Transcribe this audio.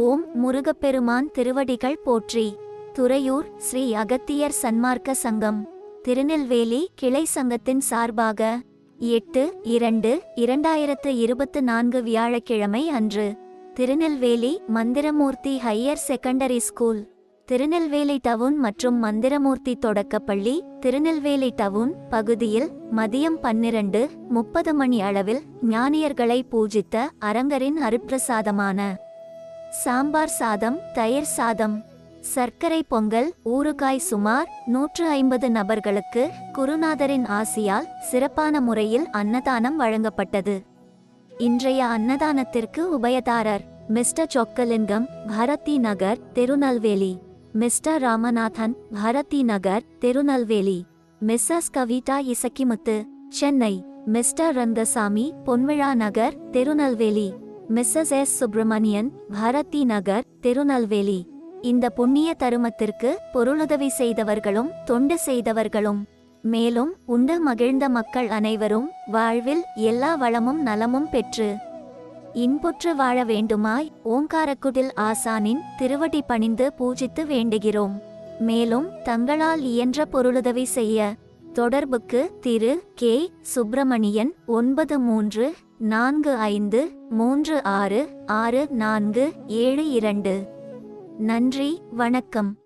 ஓம் முருகப்பெருமான் திருவடிகள் போற்றி. துறையூர் ஸ்ரீ அகத்தியர் சன்மார்க்க சங்கம். திருநெல்வேலி கிளை சங்கத்தின் சார்பாக எட்டு இரண்டு இரண்டாயிரத்து இருபத்து நான்கு வியாழக்கிழமை அன்று Tirunelveli Manthiramoorthy higher secondary school Tirunelveli town மற்றும் மந்திரமூர்த்தி தொடக்கப்பள்ளி திருநெல்வேலி டவுன் பகுதியில் மதியம் பன்னிரண்டு முப்பது மணி அளவில் ஞானியர்களை பூஜித்த அரங்கரின் அருப்பிரசாதமான சாம்பார் சாதம் தயிர் சாதம் சர்க்கரை பொங்கல் ஊறுகாய் சுமார் நூற்று ஐம்பது நபர்களுக்கு குருநாதரின் ஆசியால் சிறப்பான முறையில் அன்னதானம் வழங்கப்பட்டது. இன்றைய அன்னதானத்திற்கு உபயதாரர் mister Chockalingam Bharathi Nagar Tirunelveli. Mister Ramanathan Bharathi Nagar Tirunelveli. Missus Kavitha Isakkimuthu Chennai. Mister Rangasamy Ponvizha Nagar Tirunelveli. Missus S. Subramanian Bharathi Nagar Tirunelveli. இந்த புண்ணிய தருமத்திற்கு பொருளுதவி செய்தவர்களும் தொண்டு செய்தவர்களும். மேலும் உண்டு மகிழ்ந்த மக்கள் அனைவரும் வாழ்வில் எல்லா வளமும் நலமும் பெற்று இன்புற்று வாழ வேண்டுமாய் ஓங்காரக்குடில் ஆசானின் திருவடி பணிந்து பூஜித்து வேண்டுகிறோம். மேலும் தங்களால் இயன்ற பொருளுதவி செய்ய தொடர்புக்கு திரு. கே. சுப்பிரமணியன் ஒன்பது மூன்று நான்கு ஐந்து மூன்று ஆறு ஆறு நான்கு ஏழு இரண்டு. நன்றி வணக்கம்.